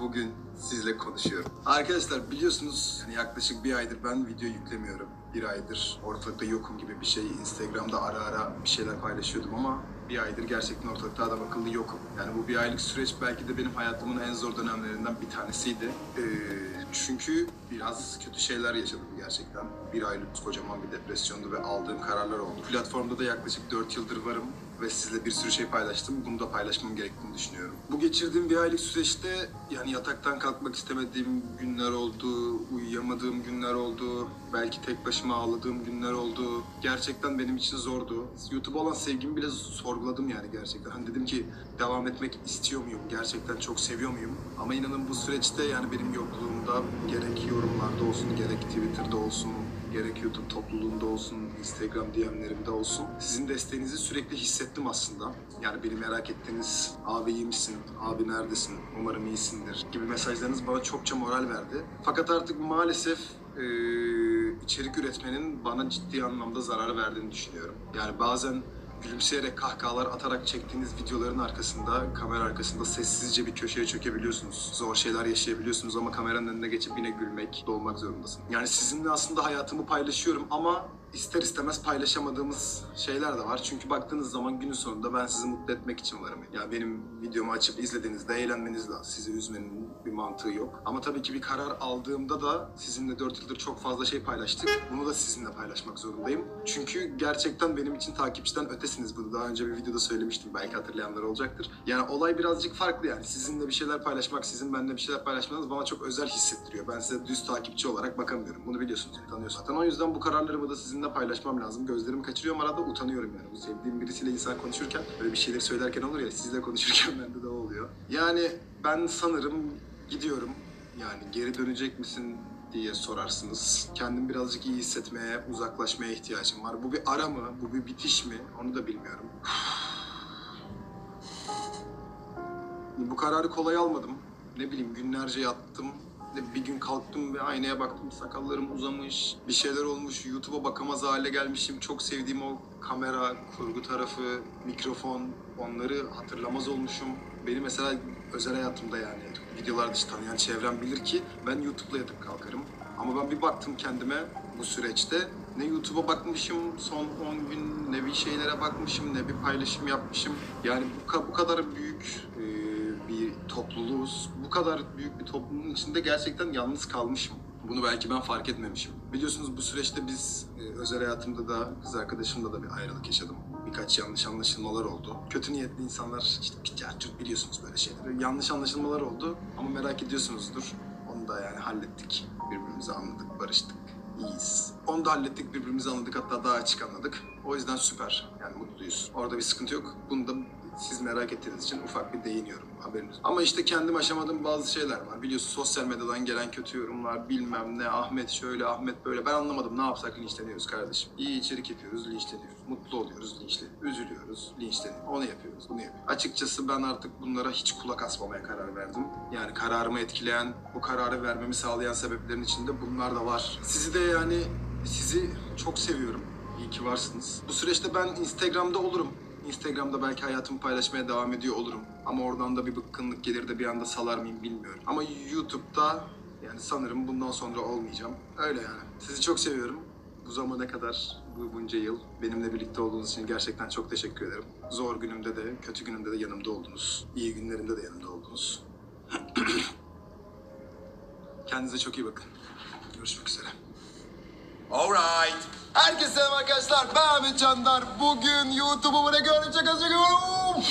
Bugün sizle konuşuyorum. Arkadaşlar biliyorsunuz yani yaklaşık bir aydır ben video yüklemiyorum. Bir aydır ortalıkta yokum gibi bir şey. Instagram'da ara ara bir şeyler paylaşıyordum ama bir aydır gerçekten ortalıkta adam akıllı yokum. Yani bu bir aylık süreç belki de benim hayatımın en zor dönemlerinden bir tanesiydi. Ee, çünkü biraz kötü şeyler yaşadım gerçekten. Bir aylık kocaman bir depresyondu ve aldığım kararlar oldu. Platformda da yaklaşık 4 yıldır varım ve sizle bir sürü şey paylaştım. Bunu da paylaşmam gerektiğini düşünüyorum. Bu geçirdiğim bir aylık süreçte yani yataktan kalkmak istemediğim günler oldu, uyuyamadığım günler oldu, belki tek başıma ağladığım günler oldu. Gerçekten benim için zordu. YouTube'a olan sevgimi bile sorguladım yani gerçekten. Hani dedim ki devam etmek istiyor muyum? Gerçekten çok seviyor muyum? Ama inanın bu süreçte yani benim yokluğumda gerek yorumlarda olsun, gerek Twitter'da olsun, gerek YouTube topluluğunda olsun, Instagram DM'lerimde olsun. Sizin desteğinizi sürekli hissettim aslında. Yani beni merak ettiğiniz, abi iyi misin, abi neredesin, umarım iyisindir gibi mesajlarınız bana çokça moral verdi. Fakat artık maalesef eee, içerik üretmenin bana ciddi anlamda zarar verdiğini düşünüyorum. Yani bazen gülümseyerek kahkahalar atarak çektiğiniz videoların arkasında, kamera arkasında sessizce bir köşeye çökebiliyorsunuz. Zor şeyler yaşayabiliyorsunuz ama kameranın önüne geçip yine gülmek, dolmak zorundasın. Yani sizinle aslında hayatımı paylaşıyorum ama ister istemez paylaşamadığımız şeyler de var. Çünkü baktığınız zaman günün sonunda ben sizi mutlu etmek için varım. Yani benim videomu açıp izlediğinizde eğlenmeniz lazım. Sizi üzmenin bir mantığı yok. Ama tabii ki bir karar aldığımda da sizinle 4 yıldır çok fazla şey paylaştık. Bunu da sizinle paylaşmak zorundayım. Çünkü gerçekten benim için takipçiden ötesiniz. Bunu daha önce bir videoda söylemiştim. Belki hatırlayanlar olacaktır. Yani olay birazcık farklı yani. Sizinle bir şeyler paylaşmak, sizin benimle bir şeyler paylaşmanız bana çok özel hissettiriyor. Ben size düz takipçi olarak bakamıyorum. Bunu biliyorsunuz, tanıyorsunuz zaten. O yüzden bu kararlarımı da sizinle paylaşmam lazım. Gözlerimi kaçırıyorum arada utanıyorum yani. Bu sevdiğim birisiyle insan konuşurken böyle bir şeyleri söylerken olur ya sizle konuşurken bende de oluyor. Yani ben sanırım gidiyorum. Yani geri dönecek misin diye sorarsınız. Kendim birazcık iyi hissetmeye, uzaklaşmaya ihtiyacım var. Bu bir ara mı, bu bir bitiş mi onu da bilmiyorum. Bu kararı kolay almadım. Ne bileyim günlerce yattım. Bir gün kalktım ve aynaya baktım sakallarım uzamış, bir şeyler olmuş, YouTube'a bakamaz hale gelmişim. Çok sevdiğim o kamera, kurgu tarafı, mikrofon, onları hatırlamaz olmuşum. Beni mesela özel hayatımda yani videolar dışı tanıyan çevrem bilir ki ben YouTube'la yatıp kalkarım. Ama ben bir baktım kendime bu süreçte ne YouTube'a bakmışım son 10 gün ne bir şeylere bakmışım ne bir paylaşım yapmışım. Yani bu, bu kadar büyük topluluğuz. Bu kadar büyük bir toplumun içinde gerçekten yalnız kalmışım. Bunu belki ben fark etmemişim. Biliyorsunuz bu süreçte biz e, özel hayatımda da kız arkadaşımla da bir ayrılık yaşadım. Birkaç yanlış anlaşılmalar oldu. Kötü niyetli insanlar işte bir biliyorsunuz böyle şeyleri. Yanlış anlaşılmalar oldu ama merak ediyorsunuzdur. Onu da yani hallettik. Birbirimizi anladık, barıştık. İyiyiz. Onu da hallettik, birbirimizi anladık hatta daha açık anladık. O yüzden süper. Yani mutluyuz. Orada bir sıkıntı yok. Bunu da siz merak ettiğiniz için ufak bir değiniyorum haberiniz. Ama işte kendim aşamadığım bazı şeyler var. Biliyorsun sosyal medyadan gelen kötü yorumlar bilmem ne Ahmet şöyle Ahmet böyle. Ben anlamadım ne yapsak linçleniyoruz kardeşim. İyi içerik yapıyoruz linçleniyoruz. Mutlu oluyoruz linçleniyoruz. Üzülüyoruz linçleniyoruz. Onu yapıyoruz bunu yapıyoruz. Açıkçası ben artık bunlara hiç kulak asmamaya karar verdim. Yani kararımı etkileyen, bu kararı vermemi sağlayan sebeplerin içinde bunlar da var. Sizi de yani sizi çok seviyorum. İyi ki varsınız. Bu süreçte ben Instagram'da olurum. Instagram'da belki hayatımı paylaşmaya devam ediyor olurum. Ama oradan da bir bıkkınlık gelir de bir anda salar mıyım bilmiyorum. Ama YouTube'da yani sanırım bundan sonra olmayacağım. Öyle yani. Sizi çok seviyorum. Bu zamana kadar, bu bunca yıl benimle birlikte olduğunuz için gerçekten çok teşekkür ederim. Zor günümde de, kötü günümde de yanımda oldunuz. İyi günlerimde de yanımda oldunuz. Kendinize çok iyi bakın. Görüşmek üzere. Alright. Herkese selam arkadaşlar. Ben Ahmet Candar. Bugün YouTube'umu ne görecek çekiyorum.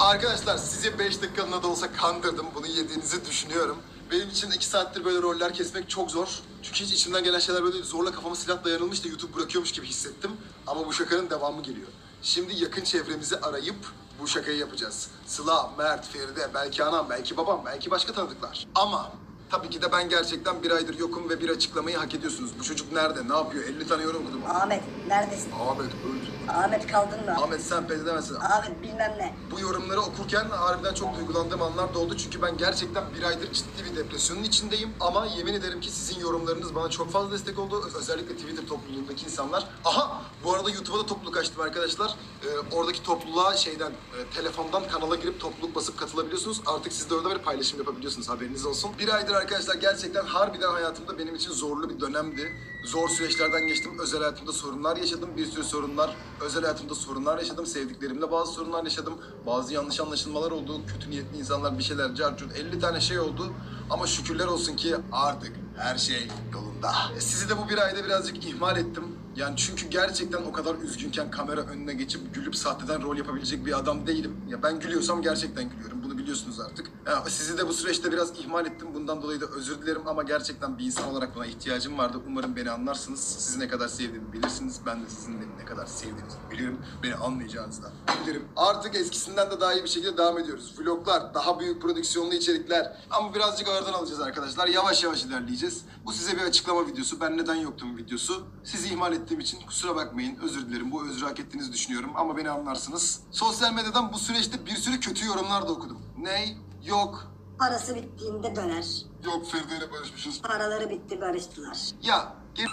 Arkadaşlar sizi 5 dakikalığına da olsa kandırdım. Bunu yediğinizi düşünüyorum. Benim için 2 saattir böyle roller kesmek çok zor. Çünkü hiç içimden gelen şeyler böyle zorla kafama silah dayanılmış da YouTube bırakıyormuş gibi hissettim. Ama bu şakanın devamı geliyor. Şimdi yakın çevremizi arayıp bu şakayı yapacağız. Sıla, Mert, Feride, belki anam, belki babam, belki başka tanıdıklar. Ama Tabii ki de ben gerçekten bir aydır yokum ve bir açıklamayı hak ediyorsunuz. Bu çocuk nerede? Ne yapıyor? 50 tane yorum okudum. Ahmet neredesin? Ahmet öldü. Ahmet kaldın mı? Ahmet sen pes edemezsin. Ahmet bilmem ne. Bu yorumları okurken harbiden çok duygulandığım anlar da oldu. Çünkü ben gerçekten bir aydır ciddi bir depresyonun içindeyim. Ama yemin ederim ki sizin yorumlarınız bana çok fazla destek oldu. Öz- Özellikle Twitter topluluğundaki insanlar. Aha bu arada YouTube'a da topluluk açtım arkadaşlar. Ee, oradaki topluluğa şeyden, e, telefondan kanala girip topluluk basıp katılabiliyorsunuz. Artık siz de orada böyle paylaşım yapabiliyorsunuz haberiniz olsun. Bir aydır arkadaşlar gerçekten harbiden hayatımda benim için zorlu bir dönemdi. Zor süreçlerden geçtim. Özel hayatımda sorunlar yaşadım. Bir sürü sorunlar. Özel hayatımda sorunlar yaşadım. Sevdiklerimle bazı sorunlar yaşadım. Bazı yanlış anlaşılmalar oldu. Kötü niyetli insanlar bir şeyler carcut 50 tane şey oldu. Ama şükürler olsun ki artık her şey yolunda. E, Sizi de bu bir ayda birazcık ihmal ettim. Yani çünkü gerçekten o kadar üzgünken kamera önüne geçip gülüp sahteden rol yapabilecek bir adam değilim. Ya ben gülüyorsam gerçekten gülüyorum. Bunu biliyorsunuz artık. Ya sizi de bu süreçte biraz ihmal ettim. Bundan dolayı da özür dilerim ama gerçekten bir insan olarak buna ihtiyacım vardı. Umarım beni anlarsınız. Sizi ne kadar sevdiğimi bilirsiniz. Ben de sizin beni ne kadar sevdiğinizi bilirim. Beni anlayacağınızı da bilirim. Artık eskisinden de daha iyi bir şekilde devam ediyoruz. Vloglar, daha büyük prodüksiyonlu içerikler. Ama birazcık ağırdan alacağız arkadaşlar. Yavaş yavaş ilerleyeceğiz. Bu size bir açıklama videosu. Ben neden yoktum videosu. Sizi ihmal ettiğim için kusura bakmayın. Özür dilerim. Bu özrü hak ettiğinizi düşünüyorum. Ama beni anlarsınız. Sosyal medyadan bu süreçte bir sürü kötü yorumlar da okudum. Ney? Yok. Parası bittiğinde döner. Yok Feride ile barışmışız. Paraları bitti barıştılar. Ya gel-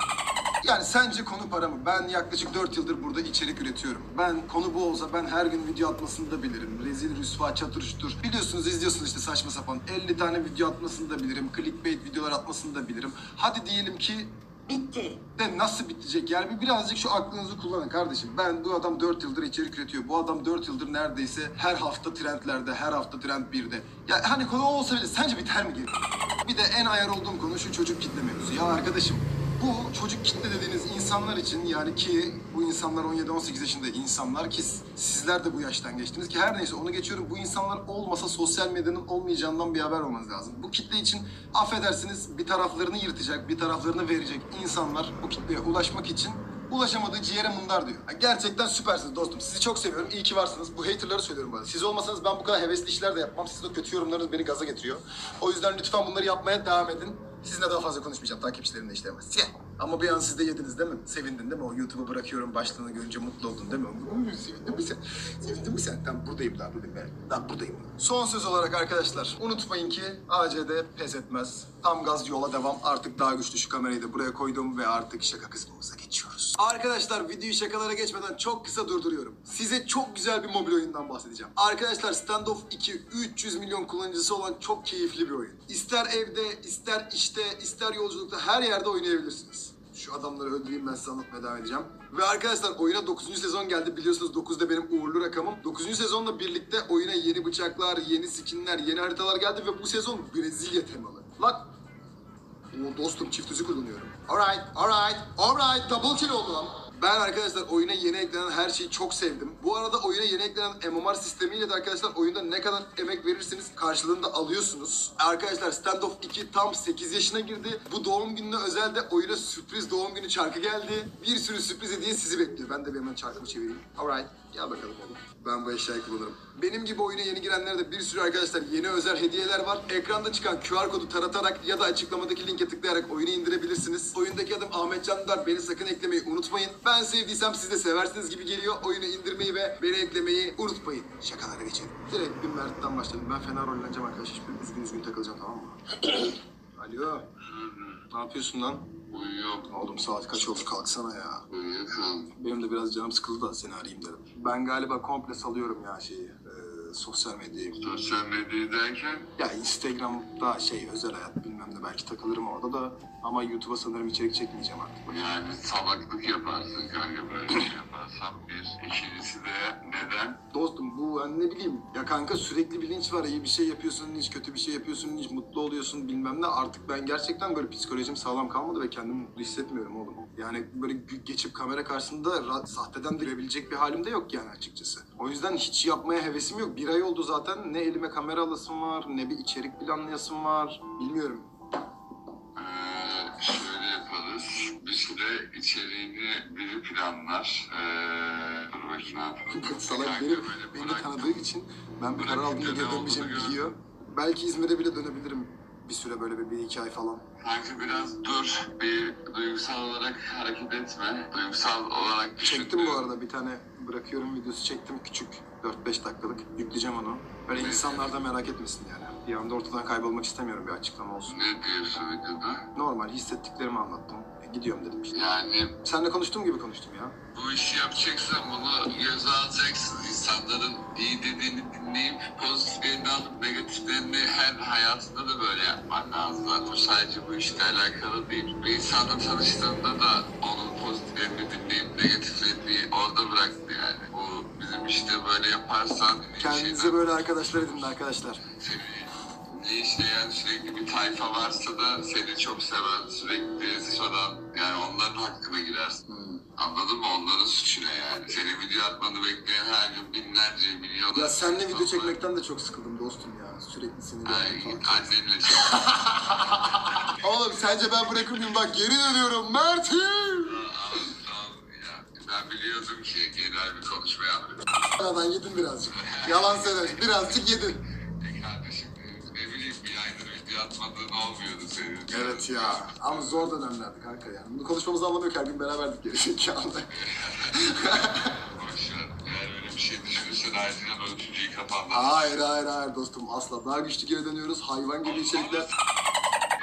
yani sence konu para mı? Ben yaklaşık 4 yıldır burada içerik üretiyorum. Ben konu bu olsa ben her gün video atmasını da bilirim. Rezil, rüsva, çatır çutur. Biliyorsunuz izliyorsunuz işte saçma sapan. 50 tane video atmasını da bilirim. Clickbait videolar atmasını da bilirim. Hadi diyelim ki Bitti. de nasıl bitecek? Yani bir birazcık şu aklınızı kullanın kardeşim. Ben bu adam 4 yıldır içerik üretiyor. Bu adam 4 yıldır neredeyse her hafta trendlerde, her hafta trend 1'de. Ya hani konu olsa bile sence biter mi? Bir de en ayar olduğum konu şu çocuk kitle mevzusu. Ya arkadaşım bu çocuk kitle dediğiniz insanlar için yani ki bu insanlar 17-18 yaşında insanlar ki sizler de bu yaştan geçtiniz ki her neyse onu geçiyorum. Bu insanlar olmasa sosyal medyanın olmayacağından bir haber olmanız lazım. Bu kitle için affedersiniz bir taraflarını yırtacak, bir taraflarını verecek insanlar bu kitleye ulaşmak için ulaşamadığı ciğere mındar diyor. Ya Gerçekten süpersiniz dostum. Sizi çok seviyorum. İyi ki varsınız. Bu haterları söylüyorum bana. Siz olmasanız ben bu kadar hevesli işler de yapmam. Sizin o kötü yorumlarınız beni gaza getiriyor. O yüzden lütfen bunları yapmaya devam edin. Sizinle daha fazla konuşmayacağım. Takipçilerimle işte ama. Bir an siz de yediniz değil mi? Sevindin değil mi? O YouTube'u bırakıyorum başlığını görünce mutlu oldun değil mi? Uuu, Sevindin mi sen? Sevindin mi sen? Tamam buradayım daha buradayım ben. Daha buradayım. Son söz olarak arkadaşlar unutmayın ki ACD pes etmez. Tam gaz yola devam. Artık daha güçlü şu kamerayı da buraya koydum ve artık şaka kısmımıza geçiyoruz. Arkadaşlar videoyu şakalara geçmeden çok kısa durduruyorum. Size çok güzel bir mobil oyundan bahsedeceğim. Arkadaşlar Standoff 2 300 milyon kullanıcısı olan çok keyifli bir oyun. İster evde, ister işte, ister yolculukta her yerde oynayabilirsiniz. Şu adamları öldüreyim ben size anlatmaya devam edeceğim. Ve arkadaşlar oyuna 9. sezon geldi. Biliyorsunuz 9'da benim uğurlu rakamım. 9. sezonla birlikte oyuna yeni bıçaklar, yeni skinler, yeni haritalar geldi ve bu sezon Brezilya temalı. Lan Dostum çift hızı kullanıyorum. Alright, alright, alright. Double kill oldu lan. Ben arkadaşlar oyuna yeni eklenen her şeyi çok sevdim. Bu arada oyuna yeni eklenen MMR sistemiyle de arkadaşlar oyunda ne kadar emek verirseniz karşılığında alıyorsunuz. Arkadaşlar Standoff 2 tam 8 yaşına girdi. Bu doğum gününe özel de oyuna sürpriz doğum günü çarkı geldi. Bir sürü sürpriz hediye sizi bekliyor. Ben de bir hemen çarkımı çevireyim. Alright, gel bakalım oğlum. Ben bu eşyayı kullanırım. Benim gibi oyuna yeni girenlere de bir sürü arkadaşlar yeni özel hediyeler var. Ekranda çıkan QR kodu taratarak ya da açıklamadaki linke tıklayarak oyunu indirebilirsiniz. Oyundaki adım Ahmet Candar. Beni sakın eklemeyi unutmayın. Ben sevdiysem siz de seversiniz gibi geliyor. Oyunu indirmeyi ve beni eklemeyi unutmayın. Şakalara geçelim. Direkt bir Mert'ten başladım. Ben fena rolleneceğim arkadaşlar. Hiçbir üzgün üzgün takılacağım tamam mı? Alo. Ne yapıyorsun lan? Uyuyorum. Oğlum saat kaç oldu kalksana ya. Uyuyorum. Benim de biraz canım sıkıldı da seni arayayım dedim. Ben galiba komple salıyorum ya şeyi. e, sosyal medyayı. Sosyal medyayı derken Ya Instagram'da şey özel hayat bilmem ne belki takılırım orada da ama YouTube'a sanırım içerik çekmeyeceğim artık. yani salaklık yaparsın kanka böyle şey yaparsan bir. İkincisi de neden? Dostum bu hani ne bileyim ya kanka sürekli bir linç var iyi bir şey yapıyorsun hiç kötü bir şey yapıyorsun hiç mutlu oluyorsun bilmem ne artık ben gerçekten böyle psikolojim sağlam kalmadı ve kendimi mutlu hissetmiyorum oğlum. Yani böyle geçip kamera karşısında sahteden duyabilecek bir halim de yok yani açıkçası. O yüzden hiç yapmaya hevesim yok. Bir ay oldu zaten ne elime kamera alasım var ne bir içerik planlayasım var bilmiyorum. Bir süre içeriğini biri planlar. Ee, dur bakayım. Salak beni, beni tanıdığı için ben bir karar aldığımda ne geri dönmeyeceğimi biliyor. Belki İzmir'e bile dönebilirim. Bir süre böyle bir, bir iki ay falan. Kanka biraz dur. Bir duygusal olarak hareket etme. Duygusal olarak Çektim bu arada bir tane bırakıyorum videosu çektim küçük 4-5 dakikalık. Yükleyeceğim onu. Böyle insanlar da merak etmesin yani. Bir anda ortadan kaybolmak istemiyorum bir açıklama olsun. Ne diyorsun videoda? Normal hissettiklerimi anlattım. Gidiyorum dedim işte. Yani Seninle konuştuğum gibi konuştum ya. bu işi yapacaksan bunu göze alacaksın. İnsanların iyi dediğini dinleyip pozitiflerini alıp negatiflerini her hayatında da böyle yapman lazım. Zaten bu sadece bu işle alakalı değil. Bir insanla tanıştığında da onun pozitiflerini dinleyip negatiflerini orada bıraktı yani. Bu bizim işte böyle yaparsan Kendinize böyle arkadaşlar edinin arkadaşlar. seni linçleyen sürekli bir tayfa varsa da seni çok seven, sürekli soran yani onların hakkına girersin. Hmm. Anladın mı? Onların suçu ne yani? Senin video atmanı bekleyen her gün binlerce, milyonlarca... Ya seninle video çekmekten de çok sıkıldım dostum ya. Sürekli seni Ay, görmek falan. annenle çek. Oğlum sence ben bırakır mıyım? Bak geri dönüyorum Mert'im. Ya. Ben biliyordum ki genel bir konuşma yaptım. Aradan yedin birazcık. Yalan söyle. Birazcık yedin. Evet ya. Ama zor dönemlerdi kanka yani. Bunu konuşmamızı anlamıyor ki her gün beraberdik geri zekalı. Eğer öyle bir şey düşünürsen ayrıca o üçüncüyü kapandı. hayır hayır hayır dostum asla. Daha güçlü geri dönüyoruz. Hayvan gibi içerikler.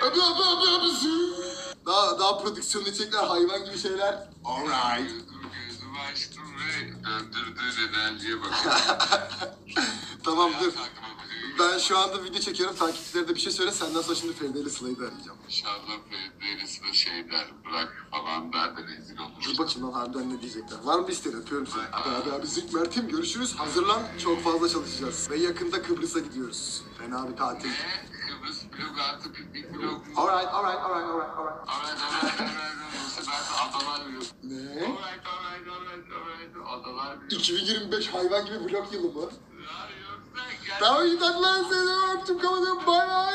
Öpü öpü öpü öpü. Daha, daha prodüksiyonlu içerikler, hayvan gibi şeyler. Alright. Gözümü, açtım ve döndürdüğün enerjiye bakıyorum. Tamam Ya kanka Ben şu anda video çekiyorum. Takipçilere de bir şey söyle. Senden sonra şimdi Feride ile Sıla'yı da arayacağım. İnşallah birisi de şey der, bırak falan der de rezil Dur olur. bakayım lan harbiden ne diyecekler. Var mı bir isteğin? Öpüyorum seni. Hadi abi Zink Mert'im görüşürüz. Hazırlan. Çok fazla çalışacağız. Ve yakında Kıbrıs'a gidiyoruz. Fena bir tatil. Ne? Kıbrıs blog artı piknik blog. Alright, alright, alright, alright, alright. Alright, alright, alright. Bu sefer de adalar blog. Ne? Alright, alright, alright, alright. Adalar blog. 2025 hayvan gibi vlog yılı mı? Ya Tamam iyi takılan seni öptüm kapatıyorum. Bay bay.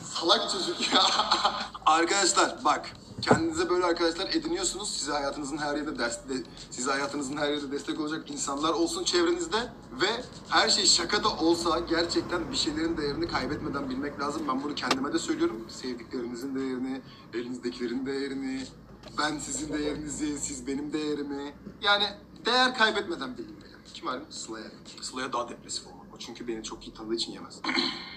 Salak çocuk ya. Arkadaşlar bak kendinize böyle arkadaşlar ediniyorsunuz. Size hayatınızın her yerde ders, de, size hayatınızın her yerde destek olacak insanlar olsun çevrenizde ve her şey şaka da olsa gerçekten bir şeylerin değerini kaybetmeden bilmek lazım. Ben bunu kendime de söylüyorum. Sevdiklerinizin değerini, elinizdekilerin değerini, ben sizin değerinizi, siz benim değerimi. Yani değer kaybetmeden bilinmeli. Kim arıyor? Sıla'ya. Sıla'ya daha depresif olmak. O çünkü beni çok iyi tanıdığı için yemez.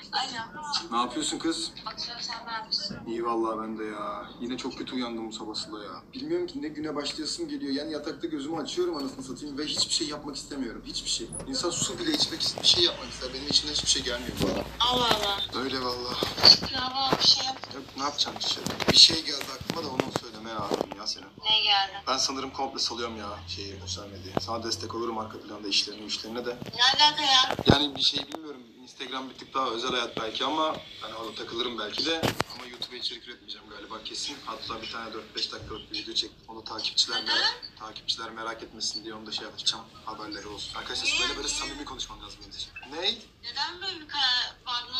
Ne yapıyorsun kız? Oturuyorum sen ne yapıyorsun? İyi vallahi ben de ya. Yine çok kötü uyandım bu sabah Sıla ya. Bilmiyorum ki ne güne başlayasım geliyor. Yani yatakta gözümü açıyorum anasını satayım ve hiçbir şey yapmak istemiyorum. Hiçbir şey. İnsan su bile içmek ister, bir şey yapmak ister. Benim içimden hiçbir şey gelmiyor. Allah Allah. Öyle vallahi. Bravo bir şey yap. Ya, ne yapacağım dışarı? Bir şey geldi aklıma da onu söylemeye aradım ya senin. Ne geldi? Ben sanırım komple salıyorum ya şeyi sosyal medyayı. Sana destek olurum arka planda işlerine işlerine de. Ne alaka ya? Yani bir şey bilmiyorum. Instagram bir tık daha özel hayat belki ama ben orada takılırım belki de. Ama YouTube'a içerik üretmeyeceğim galiba kesin. Hatta bir tane 4-5 dakikalık bir video çektim. Onu takipçiler merak, takipçiler merak etmesin diye onu da şey yapacağım. Haberleri olsun. Arkadaşlar böyle böyle samimi konuşmam lazım benim için. Ne? Neden böyle bir karar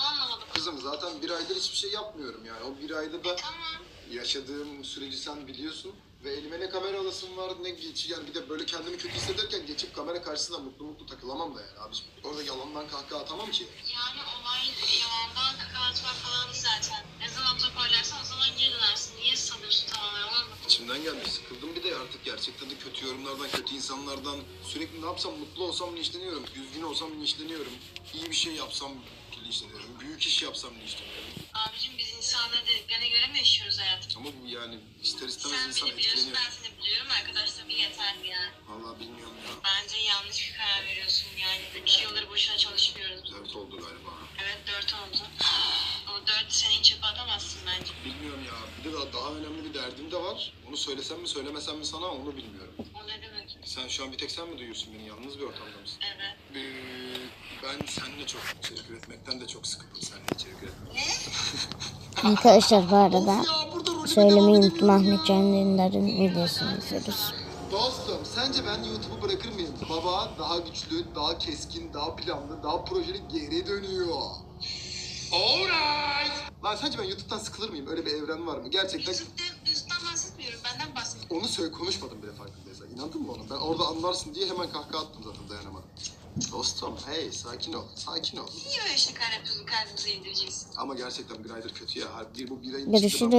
anlamadım. Kızım zaten bir aydır hiçbir şey yapmıyorum yani. O bir ayda da Tamam. yaşadığım süreci sen biliyorsun. Ve elime ne kamera alasım var ne geç yani bir de böyle kendimi kötü hissederken geçip kamera karşısında mutlu mutlu takılamam da yani abiciğim. Orada yalandan kahkaha atamam ki. Yani olay yalandan kakaratmak falan zaten. Ne zaman toparlarsan o zaman geri dönersin. Niye salıyorsun tamamen anlamadım. İçimden gelmiş. Sıkıldım bir de artık gerçekten de kötü yorumlardan, kötü insanlardan. Sürekli ne yapsam mutlu olsam linçleniyorum. Üzgün olsam linçleniyorum. İyi bir şey yapsam linçleniyorum. Büyük iş yapsam linçleniyorum. Abicim biz insanları dediklerine göre mi yaşıyoruz hayatım? Ama bu yani ister istemez Sen insan beni biliyorsun etkileniyor. ben seni biliyorum. Arkadaşlar bir yeterli yani. Vallahi bilmiyorum ya. Bence yanlış bir karar veriyorsun yani. İki yıldır boşuna çalışmıyoruz. Dört oldu galiba. Evet dört oldu. O dört seneyi çöpe atamazsın bence. Bilmiyorum ya. Bir de daha, daha önemli bir derdim de var. Onu söylesem mi söylemesem mi sana onu bilmiyorum. O ne demek? Sen şu an bir tek sen mi duyuyorsun beni? Yalnız bir ortamda mısın? Evet. Ee, ben seninle çok içerik üretmekten de çok sıkıldım seninle içerik üretmekten. Arkadaşlar bu arada söylemeyi edemiyorum Ahmet. Can Dündar'ın videosunu izliyoruz. Dostum sence ben YouTube'u bırakır mıyım? Baba daha güçlü, daha keskin, daha planlı, daha projeli geri dönüyor. Alright. Lan sence ben YouTube'dan sıkılır mıyım? Öyle bir evren var mı? Gerçekten yüzükten bahsetmiyorum. Benden bahsediyorum. onu söyle konuşmadım bile farkındaysan. İnandın mı ona? Ben orada anlarsın diye hemen kahkaha attım zaten dayanamadım. Dostum hey sakin ol, sakin ol. Niye böyle şakalar yapıyorsun kalbimize indireceksin? Ama gerçekten aydır kötü ya. Bir bu bir ayın Görüşürüz.